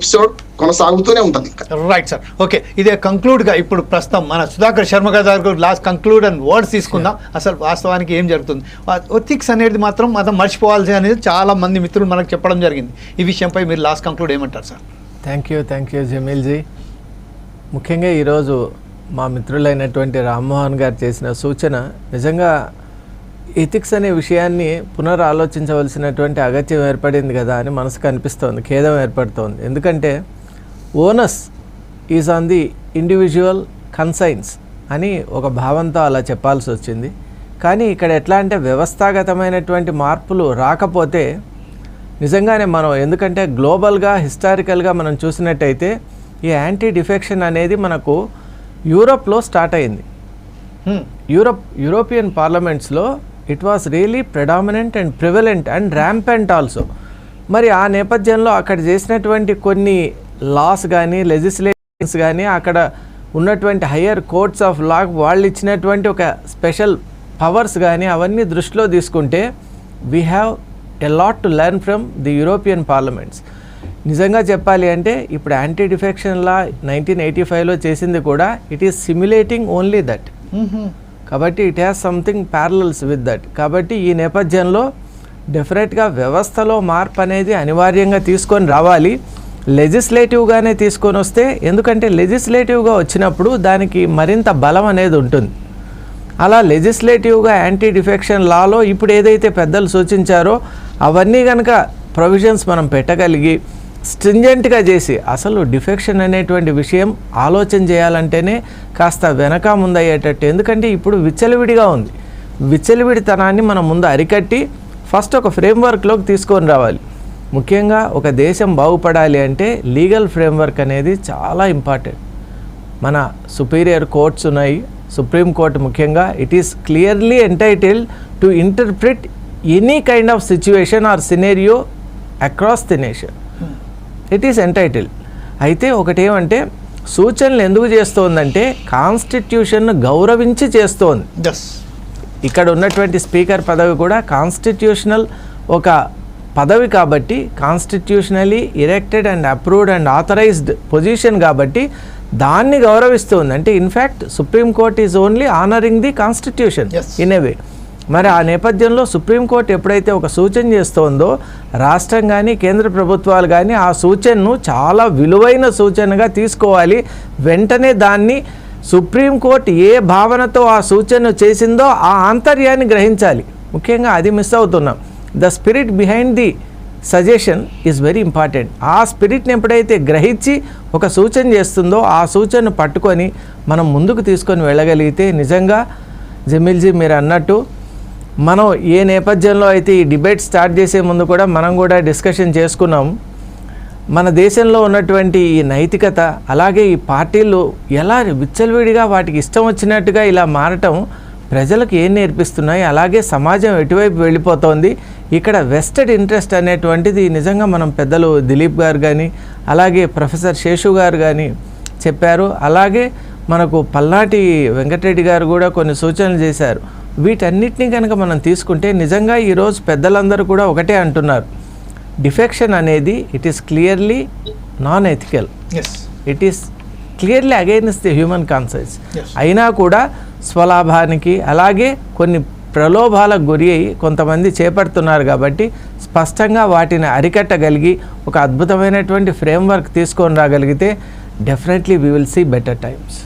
Episode కొనసాగుతూనే ఉంటుంది ఇంకా. రైట్ సార్ ఓకే ఇదే కంక్లూడ్గా ఇప్పుడు ప్రస్తుతం మన సుధాకర్ శర్మ గారు లాస్ట్ కంక్లూడ్ అండ్ వర్డ్స్ తీసుకుందాం. అసలు వాస్తవానికి ఏం జరుగుతుంది? ఒథిక్స్ అనేది మాత్రం మనం మర్చిపోవాల్సి అనేది చాలా మంది మిత్రులు మనకు చెప్పడం జరిగింది. ఈ విషయంపై మీరు లాస్ట్ కంక్లూడ్ ఏమంటారు sir thank you thank you Jameelji ముఖ్యంగా ఈరోజు మా మిత్రులైనటువంటి రామ్మోహన్ గారు చేసిన సూచన నిజంగా ఎథిక్స్ అనే విషయాన్ని పునరాలోచించవలసినటువంటి అగత్యం ఏర్పడింది కదా అని మనసుకు అనిపిస్తోంది ఖేదం ఏర్పడుతోంది. ఎందుకంటే onus is on the individual conscience అని ఒక భావంతో అలా చెప్పాల్సి వచ్చింది. కానీ ఇక్కడ ఎట్లా అంటే వ్యవస్థాగతమైనటువంటి మార్పులు రాకపోతే నిజంగానే మనం ఎందుకంటే గ్లోబల్గా హిస్టారికల్గా మనం చూసినట్టయితే ఈ యాంటీ డిఫెక్షన్ అనేది మనకు యూరోప్లో స్టార్ట్ అయింది. Europe European పార్లమెంట్స్లో it was really predominant and prevalent and rampant also మరి ఆ నేపథ్యంలో అక్కడ చేసినటువంటి కొన్ని లాస్ కానీ లెజిస్లేషన్స్ కానీ అక్కడ ఉన్నటువంటి హయ్యర్ కోర్ట్స్ ఆఫ్ లా వాళ్ళు ఇచ్చినటువంటి ఒక స్పెషల్ పవర్స్ కానీ అవన్నీ దృష్టిలో తీసుకుంటే we have a lot to learn from the European parliaments నిజంగా చెప్పాలి అంటే ఇప్పుడు anti defection law nineteen eighty ఫైవ్లో చేసింది కూడా it is simulating only that కాబట్టి it has something parallels with that కాబట్టి ఈ నేపథ్యంలో డెఫినెట్గా వ్యవస్థలో మార్పు అనేది అనివార్యంగా తీసుకొని రావాలి. లెజిస్లేటివ్గానే తీసుకొని వస్తే ఎందుకంటే లెజిస్లేటివ్గా వచ్చినప్పుడు దానికి మరింత బలం అనేది ఉంటుంది. అలా లెజిస్లేటివ్గా యాంటీ డిఫెక్షన్ లాలో ఇప్పుడు ఏదైతే పెద్దలు సూచించారో అవన్నీ కనుక ప్రొవిజన్స్ మనం పెట్టగలిగి స్ట్రింజెంట్గా చేసి అసలు డిఫెక్షన్ అనేటువంటి విషయం ఆలోచన చేయాలంటేనే కాస్త వెనక ముందయ్యేటట్టు. ఎందుకంటే ఇప్పుడు విచ్చలవిడిగా ఉంది. విచ్చలవిడితనాన్ని మనం ముందు అరికట్టి ఫస్ట్ ఒక ఫ్రేమ్వర్క్లోకి తీసుకొని రావాలి. ముఖ్యంగా ఒక దేశం బాగుపడాలి అంటే లీగల్ ఫ్రేమ్వర్క్ అనేది చాలా ఇంపార్టెంట్. మన సుపీరియర్ కోర్ట్స్ ఉన్నాయి. సుప్రీం కోర్ట్ ముఖ్యంగా it is clearly entitle to interpret any kind of situation or scenario across the nation. It is entitle అయితే ఒకటి ఏమంటే సూచనలు ఎందుకు చేస్తోందంటే కాన్స్టిట్యూషన్ను గౌరవించి చేస్తోంది. ఇక్కడ ఉన్నటువంటి స్పీకర్ పదవి కూడా కాన్స్టిట్యూషనల్ ఒక పదవి కాబట్టి constitutionally erected and approved and authorised position కాబట్టి దాన్ని గౌరవిస్తుంది. అంటే in fact supreme court is only honouring the constitution. In a way మరి ఆ నేపథ్యంలో సుప్రీంకోర్టు ఎప్పుడైతే ఒక సూచన చేస్తోందో రాష్ట్రం కానీ కేంద్ర ప్రభుత్వాలు కానీ ఆ సూచనను చాలా విలువైన సూచనగా తీసుకోవాలి. వెంటనే దాన్ని సుప్రీంకోర్టు ఏ భావనతో ఆ సూచన చేసిందో ఆ ఆంతర్యాన్ని గ్రహించాలి. ముఖ్యంగా అది మిస్ అవుతున్నాం. The spirit behind the suggestion is very important. ఆ స్పిరిట్ని ఎప్పుడైతే గ్రహించి ఒక సూచన చేస్తుందో ఆ సూచనను పట్టుకొని మనం ముందుకు తీసుకొని వెళ్ళగలిగితే నిజంగా జమిల్జీ మీరు అన్నట్టు మనం ఏ నేపథ్యంలో అయితే ఈ డిబేట్ స్టార్ట్ చేసే ముందు కూడా మనం కూడా డిస్కషన్ చేసుకున్నాం. మన దేశంలో ఉన్నటువంటి ఈ నైతికత అలాగే ఈ పార్టీలు ఎలా విచ్చలవిడిగా వాటికి ఇష్టం వచ్చినట్టుగా ఇలా మారటం ప్రజలకు ఏం నేర్పిస్తున్నాయి అలాగే సమాజం ఎటువైపు వెళ్ళిపోతోంది ఇక్కడ వెస్టెడ్ ఇంట్రెస్ట్ అనేటువంటిది నిజంగా మనం పెద్దలు దిలీప్ గారు కానీ అలాగే ప్రొఫెసర్ శేషు గారు కానీ చెప్పారు. అలాగే మనకు పల్నాటి వెంకటరెడ్డి గారు కూడా కొన్ని సూచనలు చేశారు. వీటన్నిటిని కనుక మనం తీసుకుంటే నిజంగా ఈరోజు పెద్దలందరూ కూడా ఒకటే అంటున్నారు. డిఫెక్షన్ అనేది it is clearly non ethical it is clearly against the human conscience. అయినా కూడా స్వలాభానికి అలాగే కొన్ని ప్రలోభాలకు గురి అయి కొంతమంది చేపడుతున్నారు కాబట్టి స్పష్టంగా వాటిని అరికట్టగలిగి ఒక అద్భుతమైనటువంటి ఫ్రేమ్వర్క్ తీసుకొని రాగలిగితే definitely we will see better times